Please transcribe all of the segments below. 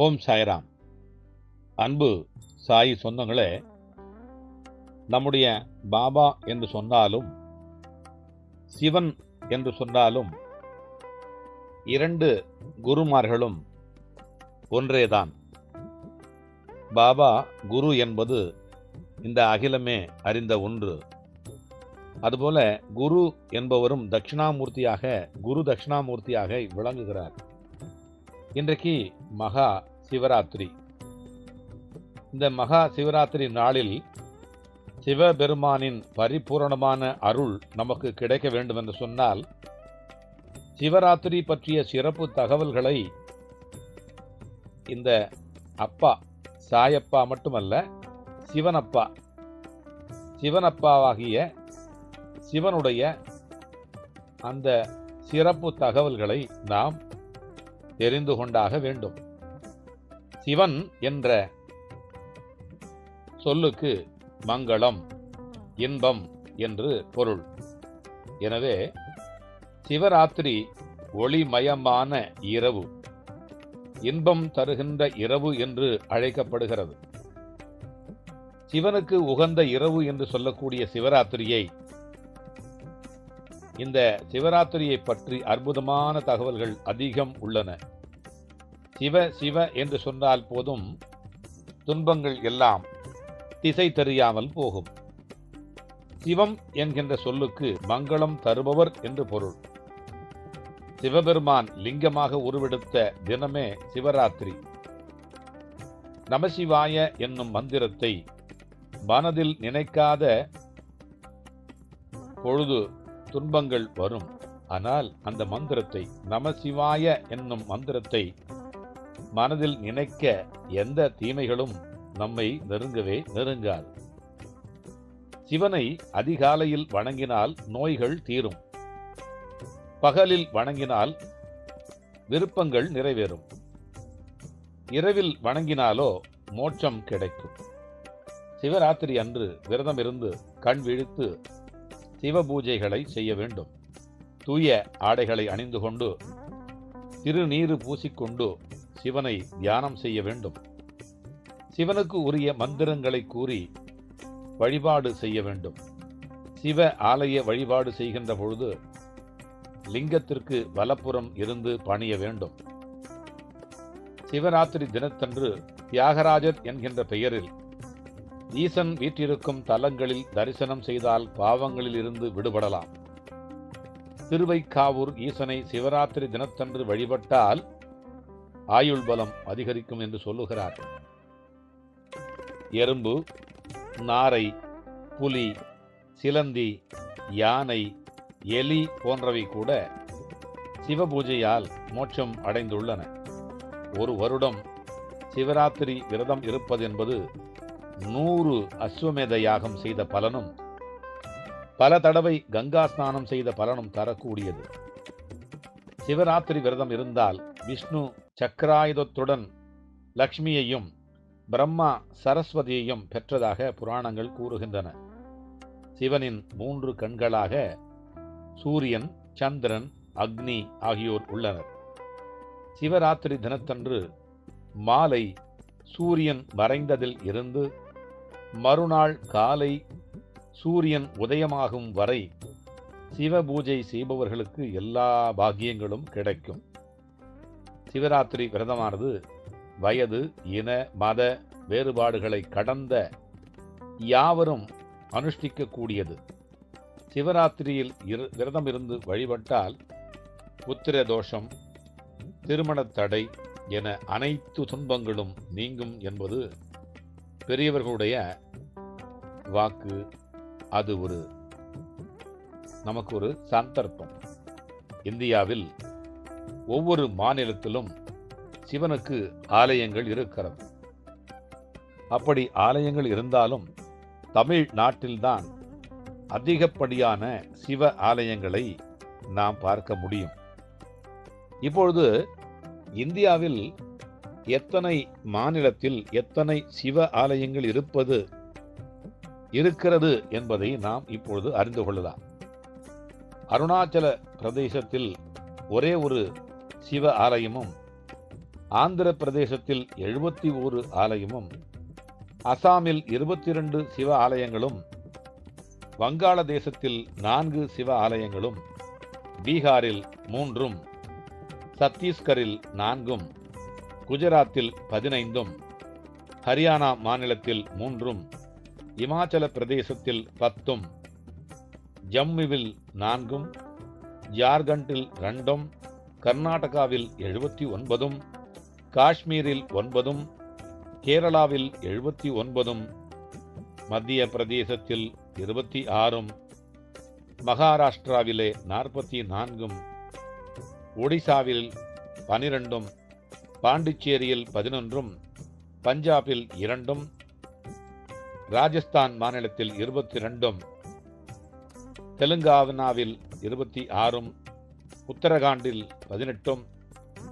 ஓம் சாய்ராம். அன்பு சாய் சொந்தங்களே நம்முடைய பாபா என்று சொன்னாலும் சிவன் என்று சொன்னாலும் இரண்டு குருமார்களும் ஒன்றேதான். பாபா குரு என்பது இந்த அகிலமே அறிந்த ஒன்று. அதுபோல குரு என்பவரும் தட்சிணாமூர்த்தியாக குரு தட்சிணாமூர்த்தியாக விளங்குகிறார். இன்றைக்கு மகா சிவராத்திரி. இந்த மகா சிவராத்திரி நாளில் சிவபெருமானின் பரிபூரணமான அருள் நமக்கு கிடைக்க வேண்டும் என்று சொன்னால் சிவராத்திரி பற்றிய சிறப்பு தகவல்களை இந்த அப்பா சாயப்பா மட்டுமல்ல சிவனப்பா சிவனப்பாவாகிய சிவனுடைய அந்த சிறப்பு தகவல்களை நாம் தெரிந்து கொண்டாக வேண்டும். சிவன் என்ற சொல்லுக்கு மங்களம் இன்பம் என்று பொருள். எனவே சிவராத்திரி ஒளிமயமான இரவு இன்பம் தருகின்ற இரவு என்று அழைக்கப்படுகிறது. சிவனுக்கு உகந்த இரவு என்று சொல்லக்கூடிய சிவராத்திரியை இந்த சிவராத்திரியை பற்றி அற்புதமான தகவல்கள் அதிகம் உள்ளன. சிவ சிவ என்று சொன்னால் போதும் துன்பங்கள் எல்லாம் திசை தெரியாமல் போகும். சிவம் என்கின்ற சொல்லுக்கு மங்களம் தருபவர் என்று பொருள். சிவபெருமான் லிங்கமாக உருவெடுத்த தினமே சிவராத்திரி. நமசிவாய என்னும் மந்திரத்தை மனதில் நினைக்காத பொழுது துன்பங்கள் வரும். ஆனால் அந்த மந்திரத்தை நமசிவாய என்னும் மந்திரத்தை மனதில் நினைக்க எந்த தீமைகளும் நம்மை நெருங்கவே நெருங்காது. சிவனை அதிகாலையில் வணங்கினால் நோய்கள் தீரும். பகலில் வணங்கினால் விருப்பங்கள் நிறைவேறும். இரவில் வணங்கினாலோ மோட்சம் கிடைக்கும். சிவராத்திரி அன்று விரதம் இருந்து கண் விழித்து சிவ பூஜைகளை செய்ய வேண்டும். தூய ஆடைகளை அணிந்து கொண்டு திருநீறு பூசிக்கொண்டு சிவனை தியானம் செய்ய வேண்டும். சிவனுக்கு உரிய மந்திரங்களை கூறி வழிபாடு செய்ய வேண்டும். சிவ ஆலய வழிபாடு செய்கின்ற பொழுது லிங்கத்திற்கு வலப்புறம் இருந்து பணிய வேண்டும். சிவராத்திரி தினத்தன்று தியாகராஜர் என்கின்ற பெயரில் ஈசன் வீற்றிருக்கும் தலங்களில் தரிசனம் செய்தால் பாவங்களில் இருந்து விடுபடலாம். திருவைக்காவூர் ஈசனை சிவராத்திரி தினத்தன்று வழிபட்டால் ஆயுள் பலம் அதிகரிக்கும் என்று சொல்லுகிறார். எறும்பு நாரை புலி சிலந்தி யானை எலி போன்றவை கூட சிவபூஜையால் மோட்சம் அடைந்துள்ளன. ஒரு வருடம் சிவராத்திரி விரதம் இருப்பது என்பது நூறு அஸ்வமேத யாகம் செய்த பலனும் பல தடவை கங்கா ஸ்நானம் செய்த பலனும் தரக்கூடியது. சிவராத்திரி விரதம் இருந்தால் விஷ்ணு சக்கராயுதத்துடன் லக்ஷ்மியையும் பிரம்மா சரஸ்வதியையும் பெற்றதாக புராணங்கள் கூறுகின்றன. சிவனின் மூன்று கண்களாக சூரியன் சந்திரன் அக்னி ஆகியோர் உள்ளனர். சிவராத்திரி தினத்தன்று மாலை சூரியன் மறைந்ததில் இருந்து மறுநாள் காலை சூரியன் உதயமாகும் வரை சிவ பூஜை செய்பவர்களுக்கு எல்லா பாக்கியங்களும் கிடைக்கும். சிவராத்திரி விரதமானது வயது இன மத வேறுபாடுகளை கடந்த யாவரும் அனுஷ்டிக்கக்கூடியது. சிவராத்திரியில் இரு விரதம் இருந்து வழிபட்டால் புத்திர தோஷம் திருமணத் தடை என அனைத்து துன்பங்களும் நீங்கும் என்பது பெரியவர்களுடைய வாக்கு. அது ஒரு நமக்கு ஒரு சந்தர்ப்பம். இந்தியாவில் ஒவ்வொரு மாநிலத்திலும் சிவனுக்கு ஆலயங்கள் இருக்கிறது. அப்படி ஆலயங்கள் இருந்தாலும் தமிழ் நாட்டில்தான் அதிகப்படியான சிவ ஆலயங்களை நாம் பார்க்க முடியும். இப்பொழுது இந்தியாவில் எத்தனை மாநிலத்தில் எத்தனை சிவ ஆலயங்கள் இருப்பது இருக்கிறது என்பதை நாம் இப்பொழுது அறிந்து கொள்ளலாம். அருணாச்சல பிரதேசத்தில் ஒரே ஒரு சிவ ஆலயமும் ஆந்திர பிரதேசத்தில் எழுபத்தி ஓரு ஆலயமும் அசாமில் இருபத்தி இரண்டு சிவ ஆலயங்களும் வங்காளதேசத்தில் நான்கு சிவ ஆலயங்களும் பீகாரில் மூன்றும் சத்தீஸ்கரில் நான்கும் குஜராத்தில் பதினைந்தும் ஹரியானா மாநிலத்தில் மூன்றும் இமாச்சல பிரதேசத்தில் பத்தும் ஜம்முவில் நான்கும் ஜார்க்கண்டில் ரெண்டும் கர்நாடகாவில் எழுபத்தி ஒன்பதும் காஷ்மீரில் ஒன்பதும் கேரளாவில் எழுபத்தி ஒன்பதும் மத்திய பிரதேசத்தில் இருபத்தி ஆறும் மகாராஷ்டிராவிலே நாற்பத்தி நான்கும் ஒடிசாவில் பனிரெண்டும் பாண்டிச்சேரியில் பதினொன்றும் பஞ்சாபில் இரண்டும் ராஜஸ்தான் மாநிலத்தில் இருபத்தி ரெண்டும் தெலுங்கானாவில் இருபத்தி ஆறும் உத்தரகாண்டில் பதினெட்டும்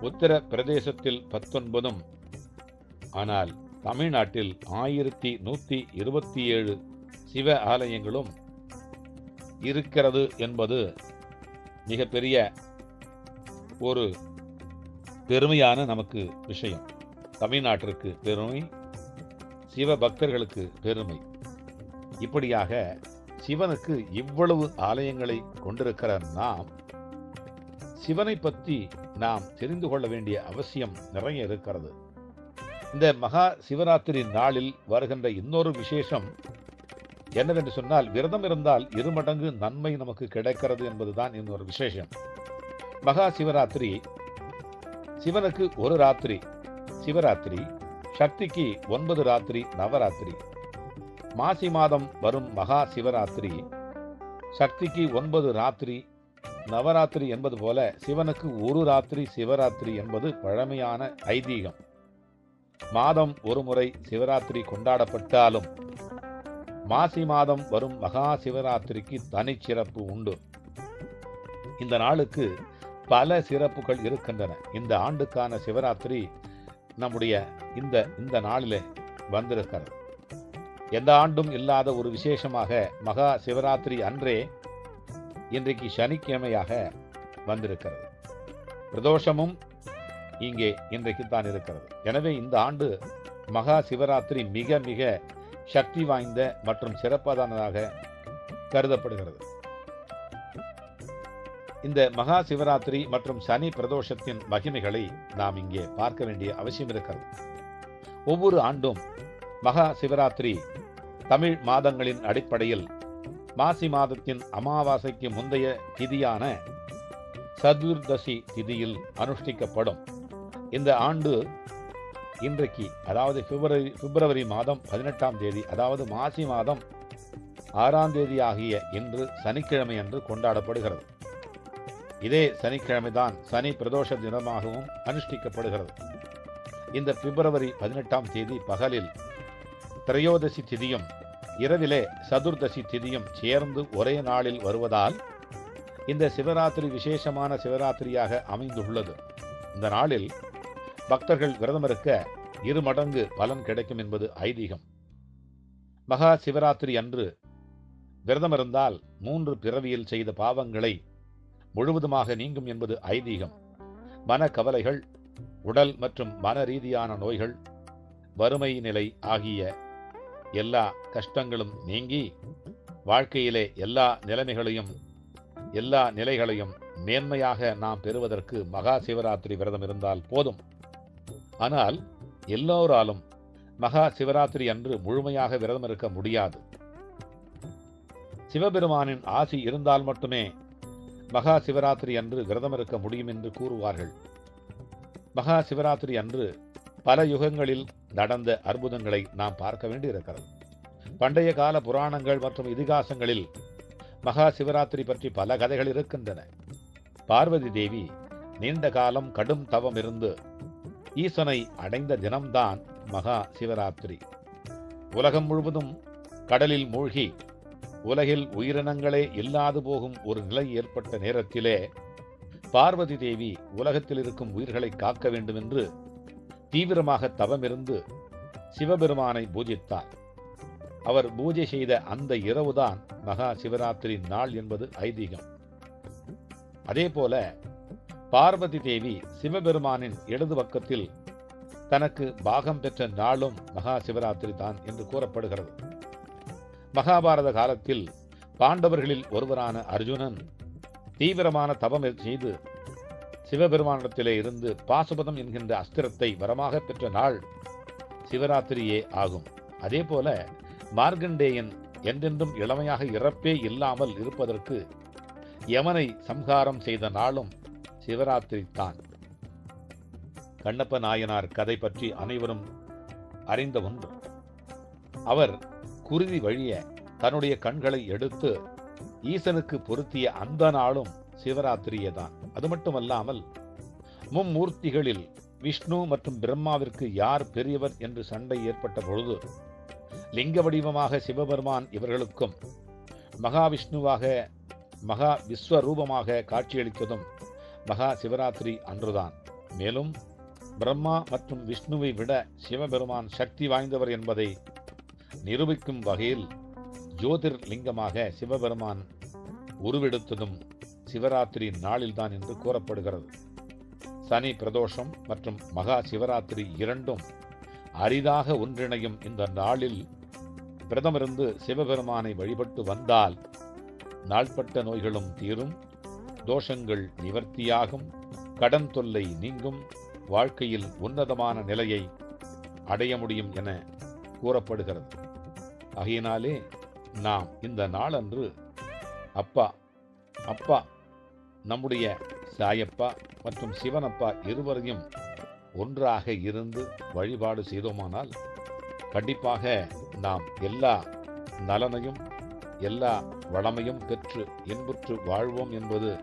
உத்தர பிரதேசத்தில் பத்தொன்பதும் ஆனால் தமிழ்நாட்டில் ஆயிரத்தி நூற்றி இருபத்தி ஏழு சிவ ஆலயங்களும் இருக்கிறது என்பது மிகப்பெரிய ஒரு பெருமையான நமக்கு விஷயம். தமிழ்நாட்டிற்கு பெருமை சிவ பக்தர்களுக்கு பெருமை. இப்படியாக சிவனுக்கு இவ்வளவு ஆலயங்களை கொண்டிருக்கிற நாம் சிவனை பற்றி நாம் தெரிந்து கொள்ள வேண்டிய அவசியம் நிறைய இருக்கிறது. இந்த மகா சிவராத்திரி நாளில் வருகின்ற இன்னொரு விசேஷம் என்னவென்று சொன்னால் விரதம் இருந்தால் இருமடங்கு நன்மை நமக்கு கிடைக்கிறது என்பதுதான் இன்னொரு விசேஷம். மகா சிவராத்திரி சிவனுக்கு ஒரு ராத்திரி சிவராத்திரி சக்திக்கு ஒன்பது ராத்திரி நவராத்திரி. மாசி மாதம் வரும் மகா சிவராத்திரி சக்திக்கு ஒன்பது ராத்திரி நவராத்திரி என்பது போல சிவனுக்கு ஒரு ராத்திரி சிவராத்திரி என்பது பழமையான ஐதீகம். மாதம் ஒரு முறை சிவராத்திரி கொண்டாடப்பட்டாலும் மாசி மாதம் வரும் மகா சிவராத்திரிக்கு தனிச்சிறப்பு உண்டு. இந்த நாளுக்கு பல சிறப்புகள் இருக்கின்றன. இந்த ஆண்டுக்கான சிவராத்திரி நம்முடைய இந்த இந்த நாளிலே வந்திருக்கிறது. எந்த ஆண்டும் இல்லாத ஒரு விசேஷமாக மகா சிவராத்திரி அன்றே இன்றைக்கு சனிக்கிழமையாக வந்திருக்கிறது. பிரதோஷமும் இங்கே இன்றைக்கு தான் இருக்கிறது. எனவே இந்த ஆண்டு மகா சிவராத்திரி மிக மிக சக்தி வாய்ந்த மற்றும் சிறப்பானதாக கருதப்படுகிறது. இந்த மகா சிவராத்திரி மற்றும் சனி பிரதோஷத்தின் மகிமைகளை நாம் இங்கே பார்க்க வேண்டிய அவசியம் இருக்கிறது. ஒவ்வொரு ஆண்டும் மகா சிவராத்திரி தமிழ் மாதங்களின் அடிப்படையில் மாசி மாதத்தின் அமாவாசைக்கு முந்தைய திதியான சதுர்தசி திதியில் அனுஷ்டிக்கப்படும். இந்த ஆண்டு இன்றைக்கு அதாவது பிப்ரவரி பிப்ரவரி மாதம் பதினெட்டாம் தேதி அதாவது மாசி மாதம் ஆறாம் தேதி ஆகிய இன்று சனிக்கிழமை அன்று கொண்டாடப்படுகிறது. இதே சனிக்கிழமைதான் சனி பிரதோஷ தினமாகவும் அனுஷ்டிக்கப்படுகிறது. இந்த பிப்ரவரி பதினெட்டாம் தேதி பகலில் திரையோதசி திதியும் இரவிலே சதுர்தசி திதியும் சேர்ந்து ஒரே நாளில் வருவதால் இந்த சிவராத்திரி விசேஷமான சிவராத்திரியாக அமைந்துள்ளது. இந்த நாளில் பக்தர்கள் விரதம் இருக்க இரு மடங்கு பலன் கிடைக்கும் என்பது ஐதீகம். மகா சிவராத்திரி அன்று விரதம் இருந்தால் மூன்று பிறவியில் செய்த பாவங்களை முழுவதுமாக நீங்கும் என்பது ஐதீகம். மன கவலைகள் உடல் மற்றும் மன ரீதியான நோய்கள் வறுமை நிலை ஆகிய எல்லா கஷ்டங்களும் நீங்கி வாழ்க்கையிலே எல்லா நிலைமைகளையும் எல்லா நிலைகளையும் மேன்மையாக நாம் பெறுவதற்கு மகா சிவராத்திரி விரதம் இருந்தால் போதும். ஆனால் எல்லோராலும் மகா சிவராத்திரி அன்று முழுமையாக விரதம் இருக்க முடியாது. சிவபெருமானின் ஆசி இருந்தால் மட்டுமே மகா சிவராத்திரி அன்று விரதம் இருக்க முடியும் என்று கூறுவார்கள். மகா சிவராத்திரி அன்று பல யுகங்களில் நடந்த அற்புதங்களை நாம் பார்க்க வேண்டியிருக்கிறது. பண்டைய கால புராணங்கள் மற்றும் இதிகாசங்களில் மகா சிவராத்திரி பற்றி பல கதைகள் இருக்கின்றன. பார்வதி தேவி நீண்ட காலம் கடும் தவம் இருந்து ஈசனை அடைந்த தினம்தான் மகா சிவராத்திரி உலகம் முழுவதும் கடலில் மூழ்கி உலகில் உயிரினங்களே இல்லாது போகும் ஒரு நிலை ஏற்பட்ட நேரத்திலே பார்வதி தேவி உலகத்தில் இருக்கும் உயிர்களை காக்க வேண்டும் என்று தீவிரமாக தவமிருந்து சிவபெருமானை பூஜித்தார். அவர் பூஜை செய்த அந்த இரவுதான் மகா சிவராத்திரி நாள் என்பது ஐதீகம். அதேபோல பார்வதி தேவி சிவபெருமானின் இடது பக்கத்தில் தனக்கு பாகம் பெற்ற நாளும் மகா சிவராத்திரி தான் என்று கூறப்படுகிறது. மகாபாரத காலத்தில் பாண்டவர்களில் ஒருவரான அர்ஜுனன் தீவிரமான தவம் செய்து சிவபெருமானிடத்திலே இருந்து பாசுபதம் என்கின்ற அஸ்திரத்தை வரமாக பெற்ற நாள் சிவராத்திரியே ஆகும். அதே போல மார்கண்டேயன் என்றென்றும் இளமையாக இறப்பே இல்லாமல் இருப்பதற்கு யமனை சம்ஹாரம் செய்த நாளும் சிவராத்திரி தான். கண்ணப்ப நாயனார் கதை பற்றி அனைவரும் அறிந்த ஒன்று. அவர் குருதி வழிய தன்னுடைய கண்களை எடுத்து ஈசனுக்கு பொருத்திய அந்த நாளும் சிவராத்திரியே தான் அது மட்டுமல்லாமல் மும்மூர்த்திகளில் விஷ்ணு மற்றும் பிரம்மாவிற்கு யார் பெரியவர் என்று சண்டை ஏற்பட்ட பொழுது லிங்க வடிவமாக சிவபெருமான் இவர்களுக்கும் மகாவிஷ்ணுவாக மகா விஸ்வரூபமாக காட்சியளித்ததும் மகா சிவராத்திரி அன்றுதான். மேலும் பிரம்மா மற்றும் விஷ்ணுவை விட சிவபெருமான் சக்தி வாய்ந்தவர் என்பதை நிரூபிக்கும் வகையில் ஜோதிர் லிங்கமாக சிவபெருமான் உருவெடுத்ததும் சிவராத்திரி நாளில்தான் என்று கூறப்படுகிறது. சனி பிரதோஷம் மற்றும் மகா சிவராத்திரி இரண்டும் அரிதாக ஒன்றிணையும் இந்த நாளில் பிரதமிருந்து சிவபெருமானை வழிபட்டு வந்தால் நாள்பட்ட நோய்களும் தீரும் தோஷங்கள் நிவர்த்தியாகும் கடன் தொல்லை நீங்கும் வாழ்க்கையில் உன்னதமான நிலையை அடைய முடியும் என கூறப்படுகிறது. ஆகையினாலே நாம் இந்த நாளன்று அப்பா அப்பா நம்முடைய சாயப்பா மற்றும் சிவனப்பா இருவரையும் ஒன்றாக இருந்து வழிபாடு செய்தோமானால் கண்டிப்பாக நாம் எல்லா நலனையும் எல்லா வளமையும் பெற்று இன்புற்று வாழ்வோம் என்பது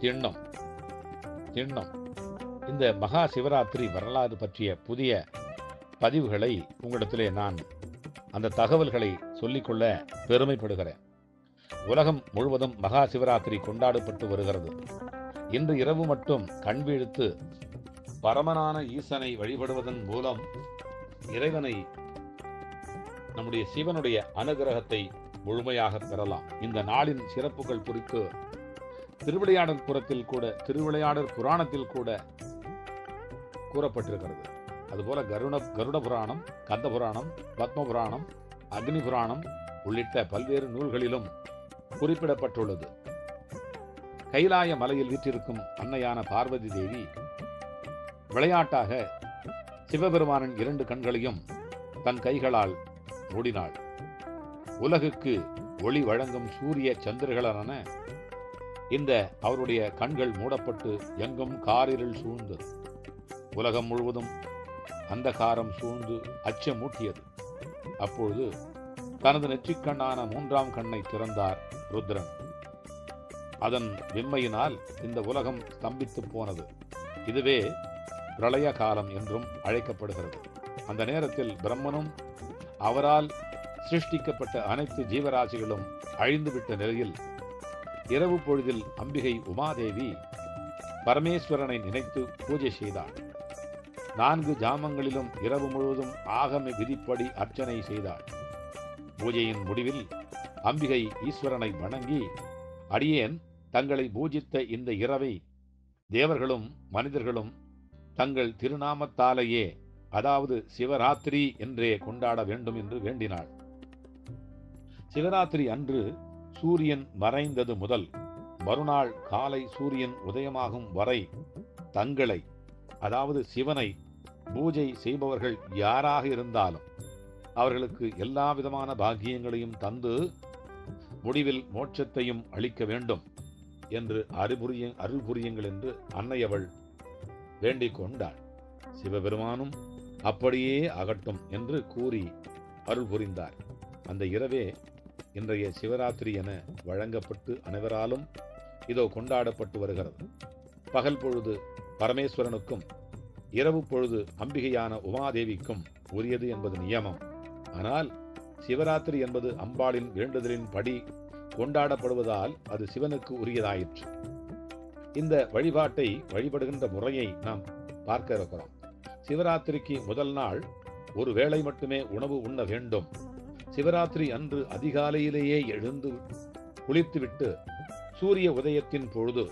திண்ணம். திண்ணம். இந்த மகா சிவராத்திரி வரலாறு பற்றிய புதிய பதிவுகளை உங்களிடத்திலே நான் அந்த தகவல்களை சொல்லிக்கொள்ள பெருமைப்படுகிறேன். உலகம் முழுவதும் மகா சிவராத்திரி கொண்டாடப்பட்டு வருகிறது. இன்று இரவு மட்டும் கண் விழித்து பரமனான ஈசனை வழிபடுவதன் மூலம் இறைவனை நம்முடைய சிவனுடைய அனுகிரகத்தை முழுமையாக பெறலாம். இந்த நாளின் சிறப்புகள் குறித்து திருவிளையாடல் புறத்தில் கூட திருவிளையாடல் புராணத்தில் கூட கூறப்பட்டிருக்கிறது. அதுபோல கருட கருட புராணம் கந்த புராணம் பத்ம புராணம் அக்னி புராணம் உள்ளிட்ட பல்வேறு நூல்களிலும் குறிப்பிடப்பட்டுள்ளது. கைலாய மலையில் வீற்றிருக்கும் அன்னையான பார்வதி தேவி விளையாட்டாக சிவபெருமானின் இரண்டு கண்களையும் தன் கைகளால் மூடினாள். உலகுக்கு ஒளி வழங்கும் சூரிய சந்திரர்களான இந்த அவருடைய கண்கள் மூடப்பட்டு எங்கும் காரிருள் சூழ்ந்தது. உலகம் முழுவதும் அந்தகாரம் சூழ்ந்து அச்சமூட்டியது. அப்பொழுது தனது நெற்றிக்கண்ணான மூன்றாம் கண்ணை திறந்தார் ருத்ரன். அதன் வெம்மையினால் இந்த உலகம் ஸ்தம்பித்து போனது. இதுவே பிரளய காலம் என்றும் அழைக்கப்படுகிறது. அந்த நேரத்தில் பிரம்மனும் அவரால் சிருஷ்டிக்கப்பட்ட அனைத்து ஜீவராசிகளும் அழிந்துவிட்ட நிலையில் இரவு பொழுதில் அம்பிகை உமாதேவி பரமேஸ்வரனை நினைத்து பூஜை செய்தாள். நான்கு ஜாமங்களிலும் இரவு முழுவதும் ஆகம விதிப்படி அர்ச்சனை செய்தாள். பூஜையின் முடிவில் அம்பிகை ஈஸ்வரனை வணங்கி அடியேன் தங்களை பூஜித்த இந்த இரவை தேவர்களும் மனிதர்களும் தங்கள் திருநாமத்தாலேயே அதாவது சிவராத்திரி என்றே கொண்டாட வேண்டும் என்று வேண்டினாள். சிவராத்திரி அன்று சூரியன் மறைந்தது முதல் மறுநாள் காலை சூரியன் உதயமாகும் வரை தங்களை அதாவது சிவனை பூஜை செய்பவர்கள் யாராக இருந்தாலும் அவர்களுக்கு எல்லா விதமான பாக்கியங்களையும் தந்து முடிவில் மோட்சத்தையும் அளிக்க வேண்டும் என்று அறிபுரிய அருள் புரியுங்கள் என்று அன்னையவள் வேண்டிக் கொண்டாள். சிவபெருமானும் அப்படியே அகட்டும் என்று கூறி அருள் புரிந்தார். அந்த இரவே இன்றைய சிவராத்திரி என வழங்கப்பட்டு அனைவராலும் இதோ கொண்டாடப்பட்டு வருகிறது. பகல் பொழுது பரமேஸ்வரனுக்கும் இரவு பொழுது அம்பிகையான உமாதேவிக்கும் உரியது என்பது நியமம். ஆனால் சிவராத்திரி என்பது அம்பாளின் வேண்டுதலின் படி கொண்டாடப்படுவதால் அது சிவனுக்கு உரியதாயிற்று. இந்த வழிபாட்டை வழிபடுகின்ற முறையை நாம் பார்க்க இருக்கிறோம். சிவராத்திரிக்கு முதல் நாள் ஒரு வேளை மட்டுமே உணவு உண்ண வேண்டும். சிவராத்திரி அன்று அதிகாலையிலேயே எழுந்து குளித்துவிட்டு சூரிய உதயத்தின் பொழுது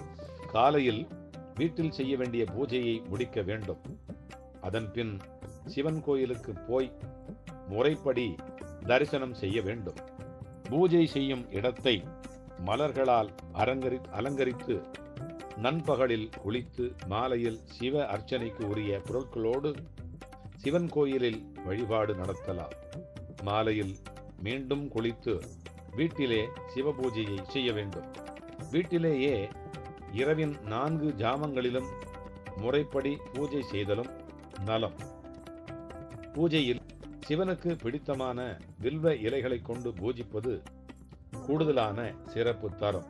காலையில் வீட்டில் செய்ய வேண்டிய பூஜையை முடிக்க வேண்டும். அதன்பின் சிவன் கோயிலுக்கு போய் முறைப்படி தரிசனம் செய்ய வேண்டும். பூஜை செய்யும் இடத்தை மலர்களால் அரங்கரி அலங்கரித்து நண்பகலில் குளித்து மாலையில் சிவ அர்ச்சனைக்கு உரிய பொருட்களோடு சிவன் கோயிலில் வழிபாடு நடத்தலாம். மாலையில் மீண்டும் குளித்து வீட்டிலே சிவ பூஜையை செய்ய வேண்டும். வீட்டிலேயே இரவின் நான்கு ஜாமங்களிலும் முறைப்படி பூஜை செய்தலும் நலம். பூஜையில் சிவனுக்கு பிடித்தமான வில்வ இலைகளை கொண்டு பூஜிப்பது கூடுதலான சிறப்பு தரும்.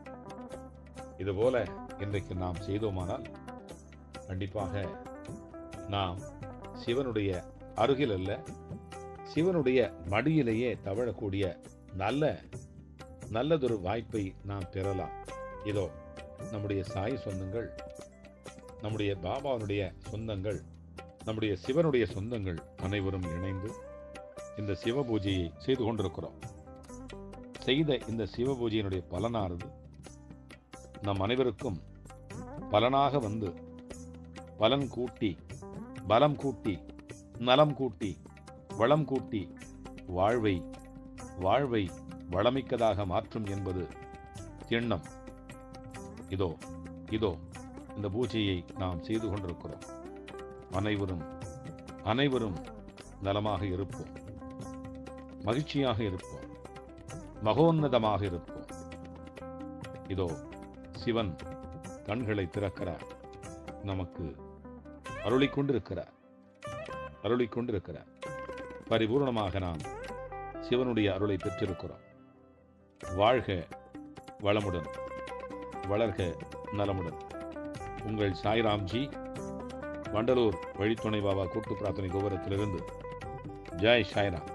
இதுபோல இன்றைக்கு நாம் செய்தோமானால் கண்டிப்பாக நாம் சிவனுடைய அருகில் அல்ல சிவனுடைய மடியிலேயே தவழக்கூடிய நல்ல நல்லதொரு வாய்ப்பை நாம் பெறலாம். இதோ நம்முடைய சாய் சொந்தங்கள் நம்முடைய பாபாவுடைய சொந்தங்கள் நம்முடைய சிவனுடைய சொந்தங்கள் அனைவரும் இணைந்து இந்த சிவ பூஜையை செய்து கொண்டிருக்கிறோம். செய்த இந்த சிவ பூஜையினுடைய பலனானது நம் அனைவருக்கும் பலனாக வந்து பலன் கூட்டி பலம் கூட்டி நலம் கூட்டி வளம் கூட்டி வாழ்வை வாழ்வை வளமிக்கதாக மாற்றும் என்பது எண்ணம் இதோ இதோ இந்த பூஜையை நாம் செய்து கொண்டிருக்கிறோம். அனைவரும் அனைவரும் நலமாக இருப்போம். மகிழ்ச்சியாக இருப்போம். மகோன்னதமாக இருப்போம். இதோ சிவன் கண்களை திறக்கிறார். நமக்கு அருளிக் கொண்டிருக்கிறார். அருளிக் கொண்டிருக்கிறார். பரிபூர்ணமாக நாம் சிவனுடைய அருளை பெற்றிருக்கிறோம். வாழ்க வளமுடன் வளர்க நலமுடன். உங்கள் சாய்ராம்ஜி வண்டலூர் வழித்துணை பாபா கூட்டு பிரார்த்தனை கோபுரத்திலிருந்து. ஜெய் சாய்ராம்.